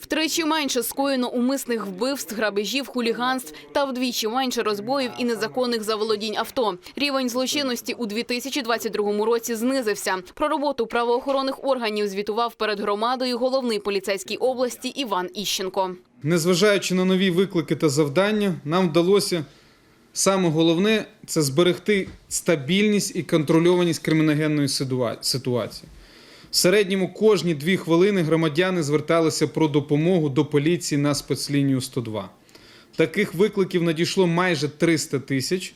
Втричі менше скоєно умисних вбивств, грабежів, хуліганств та вдвічі менше розбоїв і незаконних заволодінь авто. Рівень злочинності у 2022 році знизився. Про роботу правоохоронних органів звітував перед громадою головний поліцейський області Іван Іщенко. Незважаючи на нові виклики та завдання, нам вдалося саме головне це зберегти стабільність і контрольованість криміногенної ситуації. В середньому кожні дві хвилини громадяни зверталися про допомогу до поліції на спецлінію 102. Таких викликів надійшло майже 300 тисяч,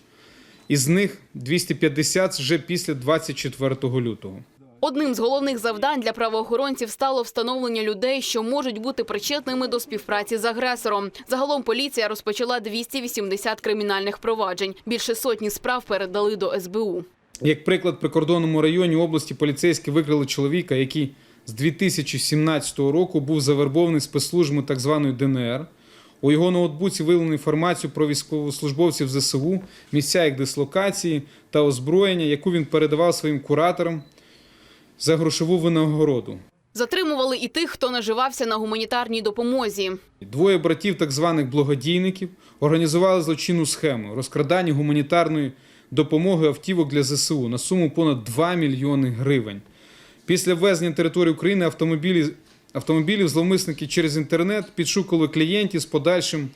із них 250 вже після 24 лютого. Одним з головних завдань для правоохоронців стало встановлення людей, що можуть бути причетними до співпраці з агресором. Загалом поліція розпочала 280 кримінальних проваджень. Більше сотні справ передали до СБУ. Як приклад, в прикордонному районі області поліцейські викрили чоловіка, який з 2017 року був завербований спецслужбами так званої ДНР. У його ноутбуці виявлено інформацію про військовослужбовців ЗСУ, місця їх дислокації та озброєння, яку він передавав своїм кураторам за грошову винагороду. Затримували і тих, хто наживався на гуманітарній допомозі. Двоє братів так званих благодійників організували злочинну схему розкрадання гуманітарної допомоги автівок для ЗСУ на суму понад 2 мільйони гривень. Після ввезення на територію України автомобілі, автомобілів зловмисники через інтернет підшукували клієнтів з подальшим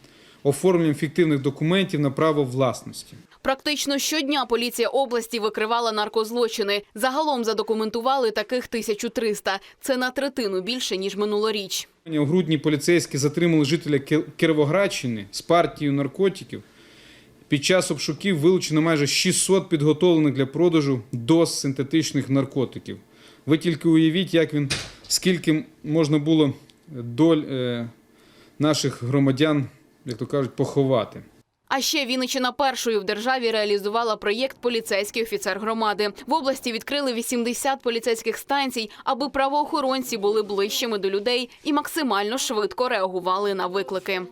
оформленням фіктивних документів на право власності. Практично щодня поліція області викривала наркозлочини. Загалом задокументували таких 1300. Це на третину більше ніж минулоріч. У грудні поліцейські затримали жителя Кіровоградщини з партією наркотиків. Під час обшуків вилучено майже 600 підготовлених для продажу доз синтетичних наркотиків. Ви тільки уявіть, як він, скільки можна було доль е, наших громадян, як то кажуть, поховати. А ще Вінниччина першою в державі реалізувала проєкт Поліцейський офіцер громади. В області відкрили 80 поліцейських станцій, аби правоохоронці були ближчими до людей і максимально швидко реагували на виклики.